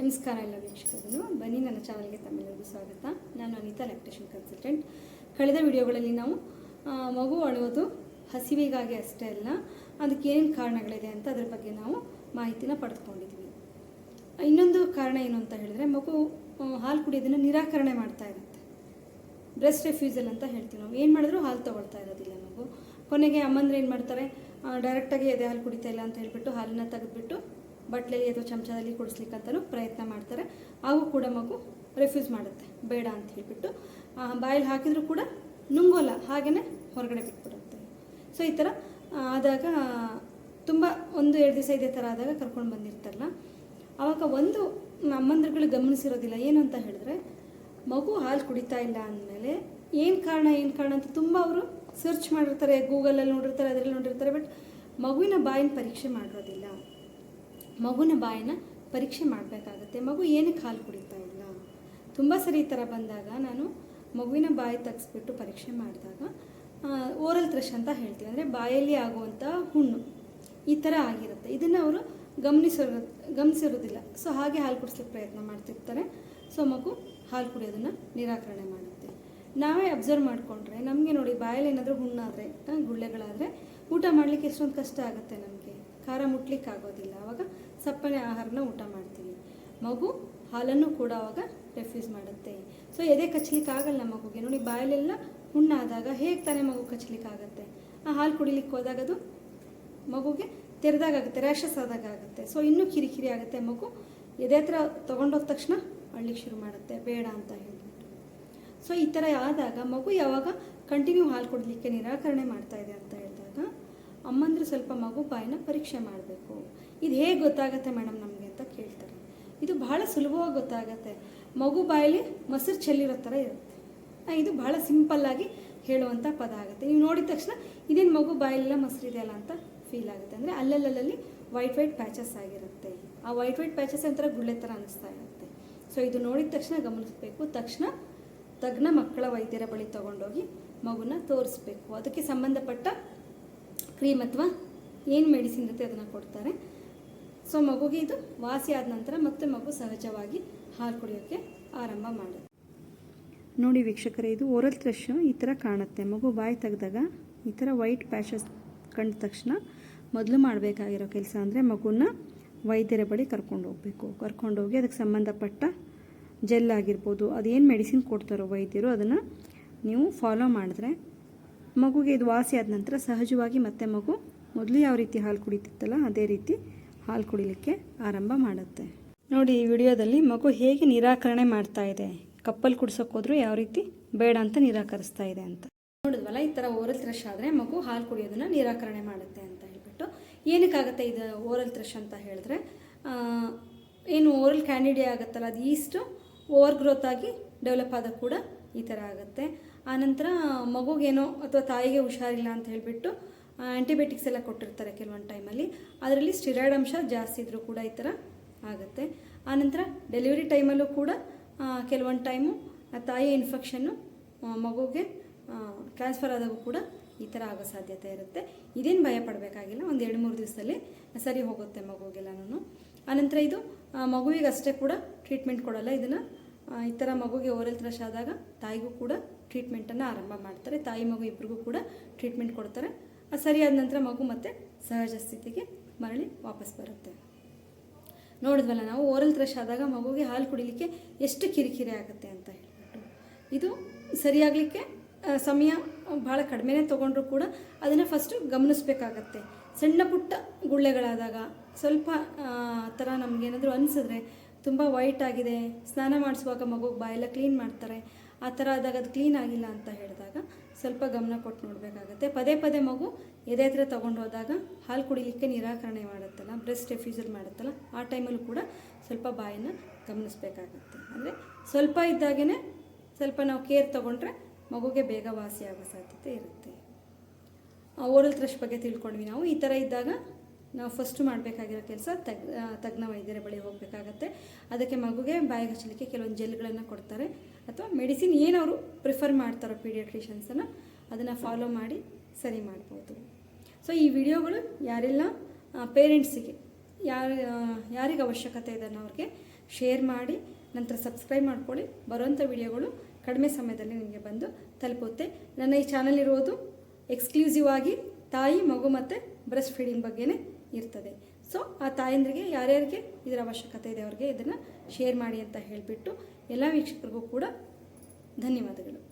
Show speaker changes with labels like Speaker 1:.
Speaker 1: ನಮಸ್ಕಾರ ಎಲ್ಲ ವೀಕ್ಷಕರು ಬನ್ನಿ, ನನ್ನ ಚಾನಲ್ಗೆ ತಮ್ಮೆಲ್ಲರಿಗೂ ಸ್ವಾಗತ. ನಾನು ಅನಿತಾ ಲ್ಯಾಕ್ಟೇಷನ್ ಕನ್ಸಲ್ಟೆಂಟ್ ಕಳೆದ ವಿಡಿಯೋಗಳಲ್ಲಿ ನಾವು ಮಗು ಅಳುವುದು ಹಸಿವಿಗಾಗಿ ಅಷ್ಟೇ ಅಲ್ಲ, ಅದಕ್ಕೆ ಏನೇನು ಕಾರಣಗಳಿದೆ ಅಂತ ಅದ್ರ ಬಗ್ಗೆ ನಾವು ಮಾಹಿತಿನ ಪಡೆದುಕೊಂಡಿದ್ವಿ. ಇನ್ನೊಂದು ಕಾರಣ ಏನು ಅಂತ ಹೇಳಿದ್ರೆ, ಮಗು ಹಾಲು ಕುಡಿಯೋದನ್ನು ನಿರಾಕರಣೆ ಮಾಡ್ತಾ ಇರುತ್ತೆ. ಬ್ರೆಸ್ಟ್ ರೆಫ್ಯೂಸಲ್ ಅಂತ ಹೇಳ್ತೀವಿ ನಾವು. ಏನು ಮಾಡಿದ್ರು ಹಾಲು ತೊಗೊಳ್ತಾ ಇರೋದಿಲ್ಲ ಮಗು. ಕೊನೆಗೆ ಅಮ್ಮಂದ್ರೆ ಏನು ಮಾಡ್ತಾರೆ ಡೈರೆಕ್ಟಾಗಿ ಎದೆ ಹಾಲು ಕುಡಿತಾ ಇಲ್ಲ ಅಂತ ಹೇಳ್ಬಿಟ್ಟು ಹಾಲನ್ನ ತೆಗೆದ್ಬಿಟ್ಟು ಬಟ್ಲಲ್ಲಿ ಅಥವಾ ಚಮಚದಲ್ಲಿ ಕುಡಿಸ್ಲಿಕ್ಕಂತಲೂ ಪ್ರಯತ್ನ ಮಾಡ್ತಾರೆ. ಹಾಗೂ ಕೂಡ ಮಗು ರೆಫ್ಯೂಸ್ ಮಾಡುತ್ತೆ. ಬೇಡ ಅಂತ ಹೇಳಿಬಿಟ್ಟು. ಬಾಯಲ್ಲಿ ಹಾಕಿದರೂ ಕೂಡ ನುಂಗೋಲ್ಲ. ಹಾಗೆಯೇ ಹೊರಗಡೆ ಬಿಟ್ಬಿಡುತ್ತೆ. ಸೊ, ಈ ಥರ ಆದಾಗ ತುಂಬ ಒಂದು, ಎರಡು ದಿವಸ ಇದೇ ಥರ ಆದಾಗ ಕರ್ಕೊಂಡು ಬಂದಿರ್ತಾರಲ್ಲ. ಆವಾಗ ಒಂದು ಅಮ್ಮಂದ್ರಗಳು ಗಮನಿಸಿರೋದಿಲ್ಲ. ಏನು ಅಂತ ಹೇಳಿದ್ರೆ, ಮಗು ಹಾಲು ಕುಡಿತಾ ಇಲ್ಲ ಅಂದಮೇಲೆ ಏನು ಕಾರಣ ಏನು ಕಾರಣ ಅಂತ ತುಂಬ ಅವರು ಸರ್ಚ್ ಮಾಡಿರ್ತಾರೆ. ಗೂಗಲಲ್ಲಿ ನೋಡಿರ್ತಾರೆ, ಅದರಲ್ಲಿ ನೋಡಿರ್ತಾರೆ. ಬಟ್ ಮಗುವಿನ ಬಾಯಿನ ಪರೀಕ್ಷೆ ಮಾಡಿರೋದಿಲ್ಲ. ಮಗುವಿನ ಬಾಯಿನ ಪರೀಕ್ಷೆ ಮಾಡಬೇಕಾಗತ್ತೆ. ಮಗು ಏನಕ್ಕೆ ಹಾಲು ಕುಡಿತಾ ಇಲ್ಲ. ತುಂಬ ಸರಿ ಈ ಥರ ಬಂದಾಗ ನಾನು ಮಗುವಿನ ಬಾಯಿ ತೆಗೆಸ್ಬಿಟ್ಟು ಪರೀಕ್ಷೆ ಮಾಡಿದಾಗ ಓರಲ್ ಥ್ರಶ್ ಅಂತ ಹೇಳ್ತೀವಿ. ಅಂದರೆ ಬಾಯಲ್ಲಿ ಆಗುವಂಥ ಹುಣ್ಣು. ಈ ಥರ ಆಗಿರುತ್ತೆ. ಇದನ್ನು ಅವರು ಗಮನಿಸಿರೋ, ಗಮನಿಸಿರೋದಿಲ್ಲ. ಸೊ, ಹಾಗೆ ಹಾಲು ಕುಡಿಸ್ಲಿಕ್ಕೆ ಪ್ರಯತ್ನ ಮಾಡ್ತಿರ್ತಾರೆ. ಸೊ, ಮಗು ಹಾಲು ಕುಡಿಯೋದನ್ನು ನಿರಾಕರಣೆ ಮಾಡುತ್ತೆ. ನಾವೇ ಅಬ್ಸರ್ವ್ ಮಾಡಿಕೊಂಡ್ರೆ, ನಮಗೆ ನೋಡಿ ಬಾಯಲ್ಲಿ ಏನಾದರೂ ಹುಣ್ಣಾದರೆ ಗುಳ್ಳೆಗಳಾದರೆ ಊಟ ಮಾಡಲಿಕ್ಕೆ ಎಷ್ಟೊಂದು ಕಷ್ಟ ಆಗುತ್ತೆ ನಮಗೆ. ಖಾರ ಮುಟ್ಲಿಕ್ಕೆ ಆಗೋದಿಲ್ಲ ಆವಾಗ ಸಪ್ಪನೆ ಆಹಾರನ ಊಟ ಮಾಡ್ತೀವಿ. ಮಗು ಹಾಲನ್ನು ಕೂಡ ಅವಾಗ ರೆಫ್ಯೂಸ್ ಮಾಡುತ್ತೆ. ಸೊ ಎದೆ ಕಚ್ಚಲಿಕ್ಕೆ ಆಗಲ್ಲ ಮಗುಗೆ. ನೋಡಿ ಬಾಯಲ್ಲೆಲ್ಲ ಹುಣ್ಣಾದಾಗ ಹೇಗೆ ತಾನೇ ಮಗು ಕಚ್ಚಲಿಕ್ಕೆ ಆಗುತ್ತೆ? ಆ ಹಾಲು ಕುಡಿಲಿಕ್ಕೆ ಹೋದಾಗ ಅದು ಮಗುಗೆ ತೆರೆದಾಗುತ್ತೆ ರ್ಯಾಷಸ್ ಆದಾಗ ಆಗುತ್ತೆ. ಸೊ ಇನ್ನೂ ಕಿರಿಕಿರಿ ಆಗುತ್ತೆ ಮಗು. ಎದೆ ಹತ್ರ ತೊಗೊಂಡೋದ ತಕ್ಷಣ ಅಳ್ಳಿಕ್ಕೆ ಶುರು ಮಾಡುತ್ತೆ. ಬೇಡ ಅಂತ ಹೇಳ್ಬಿಟ್ಟು. ಸೊ ಈ ಥರ ಆದಾಗ ಮಗು ಯಾವಾಗ ಕಂಟಿನ್ಯೂ ಹಾಲು ಕೊಡಲಿಕ್ಕೆ ನಿರಾಕರಣೆ ಮಾಡ್ತಾ ಇದೆ ಅಂತ ಹೇಳಿದಾಗ ಅಮ್ಮಂದ್ರೆ ಸ್ವಲ್ಪ ಮಗು ಬಾಯಿನ ಪರೀಕ್ಷೆ ಮಾಡಬೇಕು. ಇದು ಹೇಗೆ ಗೊತ್ತಾಗತ್ತೆ ಮೇಡಮ್ ನಮಗೆ ಅಂತ ಕೇಳ್ತಾರೆ. ಇದು ಬಹಳ ಸುಲಭವಾಗಿ ಗೊತ್ತಾಗತ್ತೆ. ಮಗು ಬಾಯಲ್ಲಿ ಮೊಸರು ಚೆಲ್ಲಿರೋ ಥರ ಇರುತ್ತೆ. ಇದು ಬಹಳ ಸಿಂಪಲ್ಲಾಗಿ ಹೇಳುವಂಥ ಪದ ಆಗುತ್ತೆ. ನೀವು ನೋಡಿದ ತಕ್ಷಣ ಇದೇನು ಮಗು ಬಾಯಲ್ಲೆಲ್ಲ ಮೊಸರಿದೆಯಲ್ಲ ಅಂತ ಫೀಲ್ ಆಗುತ್ತೆ. ಅಂದರೆ ಅಲ್ಲಲ್ಲಲ್ಲಿ ವೈಟ್ ವೈಟ್ ಪ್ಯಾಚಸ್ ಆಗಿರುತ್ತೆ. ಆ ವೈಟ್ ವೈಟ್ ಪ್ಯಾಚಸ್ ಒಂಥರ ಗುಳ್ಳೆ ಥರ ಅನಿಸ್ತಾ ಇರುತ್ತೆ. ಸೊ ಇದು ನೋಡಿದ ತಕ್ಷಣ ಗಮನಿಸಬೇಕು. ತಕ್ಷಣ ತಜ್ಞ ಮಕ್ಕಳ ವೈದ್ಯರ ಬಳಿ ತಗೊಂಡೋಗಿ ಮಗುನ ತೋರಿಸ್ಬೇಕು. ಅದಕ್ಕೆ ಸಂಬಂಧಪಟ್ಟ ಕ್ರೀಮ್ ಅಥವಾ ಏನು ಮೆಡಿಸಿನ್ ಇರುತ್ತೆ ಅದನ್ನು ಕೊಡ್ತಾರೆ. ಸೊ ಮಗುಗೆ ಇದು ವಾಸಿ ಆದ ನಂತರ ಮತ್ತೆ ಮಗು ಸಹಜವಾಗಿ ಹಾಲು ಕುಡಿಯೋಕ್ಕೆ ಆರಂಭ ಮಾಡುತ್ತೆ. ನೋಡಿ ವೀಕ್ಷಕರೇ, ಇದು ಓರಲ್ ಥ್ರಶ್ ಈ ಥರ ಕಾಣುತ್ತೆ. ಮಗು ಬಾಯಿ ತೆಗೆದಾಗ ಈ ಥರ ವೈಟ್ ಪ್ಯಾಶಸ್ ಕಂಡ ತಕ್ಷಣ ಮೊದಲು ಮಾಡಬೇಕಾಗಿರೋ ಕೆಲಸ ಅಂದರೆ ಮಗುನ ವೈದ್ಯರ ಬಳಿ ಕರ್ಕೊಂಡು ಹೋಗಬೇಕು. ಕರ್ಕೊಂಡೋಗಿ ಅದಕ್ಕೆ ಸಂಬಂಧಪಟ್ಟ ಜೆಲ್ ಆಗಿರ್ಬೋದು, ಅದೇನು ಮೆಡಿಸಿನ್ ಕೊಡ್ತಾರೋ ವೈದ್ಯರು ಅದನ್ನು ನೀವು ಫಾಲೋ ಮಾಡಿದ್ರೆ ಮಗುಗೆ ಇದು ವಾಸಿ ಆದ ನಂತರ ಸಹಜವಾಗಿ ಮತ್ತೆ ಮಗು ಮೊದಲು ಯಾವ ರೀತಿ ಹಾಲು ಕುಡಿತಿತ್ತಲ್ಲ ಅದೇ ರೀತಿ ಹಾಲು ಕುಡಿಲಿಕ್ಕೆ ಆರಂಭ ಮಾಡುತ್ತೆ. ನೋಡಿ ಈ ವಿಡಿಯೋದಲ್ಲಿ ಮಗು ಹೇಗೆ ನಿರಾಕರಣೆ ಮಾಡ್ತಾ ಇದೆ ಕಪ್ಪಲ್ಲಿ ಕುಡ್ಸೋಕೆ ಹೋದ್ರೂ ಯಾವ ರೀತಿ ಬೇಡ ಅಂತ ನಿರಾಕರಿಸ್ತಾ ಇದೆ ಅಂತ. ನೋಡಿದ್ವಲ್ಲ, ಈ ಥರ ಓರಲ್ ಥ್ರೆಶ್ ಆದರೆ ಮಗು ಹಾಲು ಕುಡಿಯೋದನ್ನು ನಿರಾಕರಣೆ ಮಾಡುತ್ತೆ ಅಂತ ಹೇಳ್ಬಿಟ್ಟು. ಏನಕ್ಕಾಗುತ್ತೆ ಇದು ಓರಲ್ ಥ್ರೆಶ್ ಅಂತ ಹೇಳಿದ್ರೆ ಏನು ಓರಲ್ ಕ್ಯಾಂಡಿಡಿಯಾ ಆಗುತ್ತಲ್ಲ, ಅದು ಈಸ್ಟು ಓವರ್ ಗ್ರೋತ್ ಆಗಿ ಡೆವಲಪ್ ಆದಾಗ ಕೂಡ ಈ ಥರ ಆಗುತ್ತೆ. ಆನಂತರ ಮಗುಗೇನೋ ಅಥವಾ ತಾಯಿಗೆ ಹುಷಾರಿಲ್ಲ ಅಂತ ಹೇಳಿಬಿಟ್ಟು ಆ್ಯಂಟಿಬಯೋಟಿಕ್ಸ್ ಎಲ್ಲ ಕೊಟ್ಟಿರ್ತಾರೆ ಕೆಲವೊಂದು ಟೈಮಲ್ಲಿ ಅದರಲ್ಲಿ ಸ್ಟಿರಾಯ್ಡ್ ಅಂಶ ಜಾಸ್ತಿ ಇದ್ದರೂ ಕೂಡ ಈ ಥರ ಆಗುತ್ತೆ. ಆನಂತರ ಡೆಲಿವರಿ ಟೈಮಲ್ಲೂ ಕೂಡ ಕೆಲವೊಂದು ಟೈಮು ತಾಯಿ ಇನ್ಫೆಕ್ಷನ್ನು ಮಗುಗೆ ಟ್ರಾನ್ಸ್ಫರ್ ಆದಾಗೂ ಕೂಡ ಈ ಥರ ಆಗೋ ಸಾಧ್ಯತೆ ಇರುತ್ತೆ. ಇದೇನು ಭಯ ಪಡಬೇಕಾಗಿಲ್ಲ, ಒಂದು ಎರಡು ಮೂರು ದಿವಸದಲ್ಲಿ ಸರಿ ಹೋಗುತ್ತೆ ಮಗುಗೆಲ್ಲನೂ ಆನಂತರ ಇದು ಮಗುವಿಗೆ ಅಷ್ಟೇ ಕೂಡ ಟ್ರೀಟ್ಮೆಂಟ್ ಕೊಡಲ್ಲ. ಇದನ್ನು ಈ ಥರ ಮಗುಗೆ ಓರಲ್ ಥ್ರಶ್ ಆದಾಗ ತಾಯಿಗೂ ಕೂಡ ಟ್ರೀಟ್ಮೆಂಟನ್ನು ಆರಂಭ ಮಾಡ್ತಾರೆ. ತಾಯಿ ಮಗು ಇಬ್ಬರಿಗೂ ಕೂಡ ಟ್ರೀಟ್ಮೆಂಟ್ ಕೊಡ್ತಾರೆ. ಅದು ಸರಿಯಾದ ನಂತರ ಮಗು ಮತ್ತೆ ಸಹಜ ಸ್ಥಿತಿಗೆ ಮರಳಿ ವಾಪಸ್ ಬರುತ್ತೆ. ನೋಡಿದ್ವಲ್ಲ ನಾವು ಓರಲ್ ಥ್ರಶ್ ಆದಾಗ ಮಗುಗೆ ಹಾಲು ಕುಡಿಲಿಕ್ಕೆ ಎಷ್ಟು ಕಿರಿಕಿರಿ ಆಗುತ್ತೆ ಅಂತ ಹೇಳ್ಬಿಟ್ಟು. ಇದು ಸರಿಯಾಗಲಿಕ್ಕೆ ಸಮಯ ಭಾಳ ಕಡಿಮೆನೇ ತೊಗೊಂಡ್ರು ಕೂಡ ಅದನ್ನು ಫಸ್ಟು ಗಮನಿಸ್ಬೇಕಾಗತ್ತೆ. ಸಣ್ಣ ಪುಟ್ಟ ಗುಳ್ಳೆಗಳಾದಾಗ ಸ್ವಲ್ಪ, ಆ ಥರ ನಮಗೇನಾದರೂ ಅನಿಸಿದ್ರೆ ತುಂಬ ವೈಟ್ ಆಗಿದೆ. ಸ್ನಾನ ಮಾಡಿಸುವಾಗ ಮಗುಗೆ ಬಾಯೆಲ್ಲ ಕ್ಲೀನ್ ಮಾಡ್ತಾರೆ. ಆ ಥರ ಆದಾಗ ಅದು ಕ್ಲೀನ್ ಆಗಿಲ್ಲ ಅಂತ ಹೇಳಿದಾಗ ಸ್ವಲ್ಪ ಗಮನ ಕೊಟ್ಟು ನೋಡಬೇಕಾಗತ್ತೆ. ಪದೇ ಪದೇ ಮಗು ಎದೆ ಹತ್ರ ತೊಗೊಂಡು ಹೋದಾಗ ಹಾಲು ಕುಡಿಲಿಕ್ಕೆ ನಿರಾಕರಣೆ ಮಾಡುತ್ತಲ್ಲ ಬ್ರೆಸ್ಟ್ ರೆಫ್ಯೂಸಲ್ ಮಾಡುತ್ತಲ್ಲ, ಆ ಟೈಮಲ್ಲೂ ಕೂಡ ಸ್ವಲ್ಪ ಬಾಯನ್ನ ಗಮನಿಸಬೇಕಾಗತ್ತೆ. ಅಂದರೆ ಸ್ವಲ್ಪ ಇದ್ದಾಗೇ ಸ್ವಲ್ಪ ನಾವು ಕೇರ್ ತೊಗೊಂಡ್ರೆ ಮಗುಗೆ ಬೇಗ ವಾಸಿ ಆಗೋ ಸಾಧ್ಯತೆ ಇರುತ್ತೆ. ಓರಲ್ ಥ್ರಶ್ ಬಗ್ಗೆ ತಿಳ್ಕೊಂಡ್ವಿ ನಾವು. ಈ ಥರ ಇದ್ದಾಗ ನಾವು ಫಸ್ಟ್ ಮಾಡಬೇಕಾಗಿರೋ ಕೆಲಸ ತಗ್ ತಜ್ಞ ವೈದ್ಯರ ಬಳಿ ಹೋಗಬೇಕಾಗತ್ತೆ. ಅದಕ್ಕೆ ಮಗುಗೆ ಬಾಯಿಗೆ ಹಚ್ಚಲಿಕ್ಕೆ ಕೆಲವೊಂದು ಜೆಲ್ಗಳನ್ನು ಕೊಡ್ತಾರೆ. ಅಥವಾ ಮೆಡಿಸಿನ್ ಏನವರು ಪ್ರಿಫರ್ ಮಾಡ್ತಾರೋ ಪೀಡಿಯಾಟ್ರಿಷನ್ಸನ್ನು ಅದನ್ನು ಫಾಲೋ ಮಾಡಿ ಸರಿ ಮಾಡ್ಬೋದು. ಸೊ ಈ ವಿಡಿಯೋಗಳು ಯಾರೆಲ್ಲ ಪೇರೆಂಟ್ಸಿಗೆ ಯಾರು ಯಾರಿಗೆ ಅವಶ್ಯಕತೆ ಇದೆ ಅವ್ರಿಗೆ ಶೇರ್ ಮಾಡಿ, ನಂತರ ಸಬ್ಸ್ಕ್ರೈಬ್ ಮಾಡ್ಕೊಳ್ಳಿ. ಬರುವಂಥ ವಿಡಿಯೋಗಳು ಕಡಿಮೆ ಸಮಯದಲ್ಲಿ ನಿಮಗೆ ಬಂದು ತಲುಪುತ್ತೆ. ನನ್ನ ಈ ಚಾನಲ್ ಇರೋದು ಎಕ್ಸ್ಕ್ಲೂಸಿವ್ ಆಗಿ ತಾಯಿ, ಮಗು ಮತ್ತು ಬ್ರೆಸ್ಟ್ ಫೀಡಿಂಗ್ ಬಗ್ಗೆನೇ ಇರ್ತದೆ. ಸೊ ಆ ತಾಯಂದ್ರಿಗೆ, ಯಾರ್ಯಾರಿಗೆ ಇದರ ಅವಶ್ಯಕತೆ ಇದೆ ಅವ್ರಿಗೆ ಇದನ್ನು ಶೇರ್ ಮಾಡಿ ಅಂತ ಹೇಳಿಬಿಟ್ಟು ಎಲ್ಲ ವೀಕ್ಷಕರಿಗೂ ಕೂಡ ಧನ್ಯವಾದಗಳು.